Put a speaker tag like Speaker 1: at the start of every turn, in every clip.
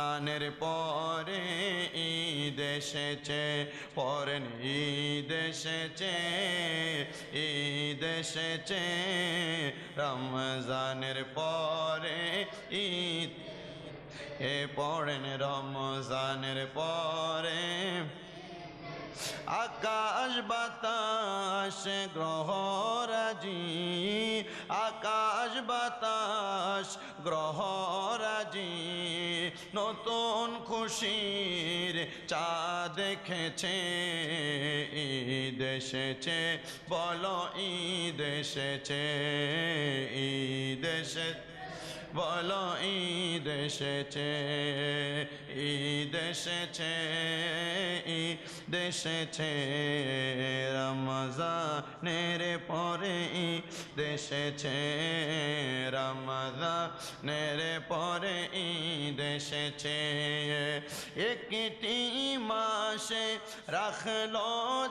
Speaker 1: রমজানের পরে ঈদ এসেছে পরেন ঈদ এসেছে ঈদ এসেছে। রমজানের পরে ঈদ, এ পড়েন রমজানের পরে। আকাশ বাতাস আকাশ বাতাস গ্রহরাজি নতুন খুশির চা দেখেছে ঈদ এসেছে বলো ঈদ এসেছে ঈদ এসেছে। বলো ঈদ এসেছে ঈদ এসেছে ঈদ এসেছে। রমজানের পরে ঈদ এসেছে, রমজানের পরে ঈদ এসেছে। একটি মাসে রাখল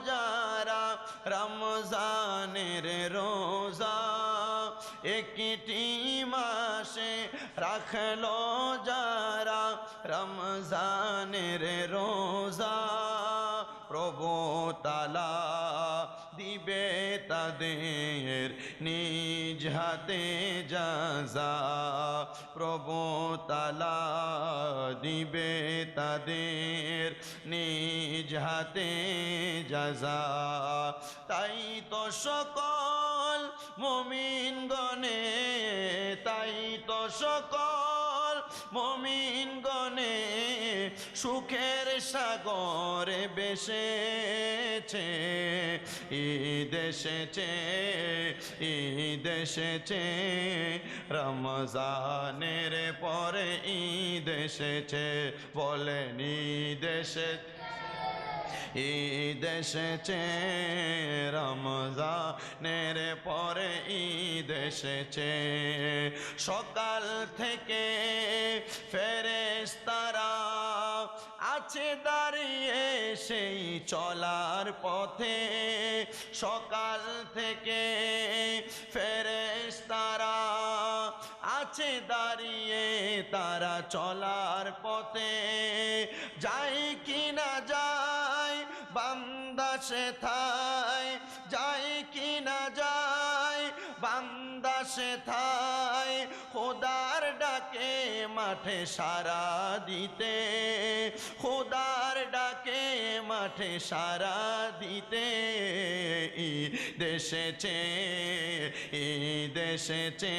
Speaker 1: যারা রমজানের রোজা, একটি রাখল যারা রমজানের রোজা। প্রভু তালা দিবে তাদের নিজ হাতে যাজা। প্রভু তালা দিবে তাদের নিজ হাতে যাজা। তাই তো সকল মমিন তো সকল মমিন গনে সুখের সাগরে বেসেছে, ঈদ এসেছে ঈদ এসেছে, রমজানের পরে ঈদ এসেছে, বলেন ঈদ এসেছে। ঈদ এসেছে রমজানের পরে ঈদ এসেছে সকাল থেকে ফেরেস্তারা আছে দাঁড়িয়ে সেই চলার পথে। সকাল থেকে ফেরেস্তারা আছে দাঁড়িয়ে তারা চলার পথে। যাই কি না যায় সে থায় যাই কি না যায়, বান্দা সে থায় খোদার ডাকে মাঠে সারা দিতে, খোদার ডাকে মাঠে সারা দিতে ই দেশেছে ই দেশেছে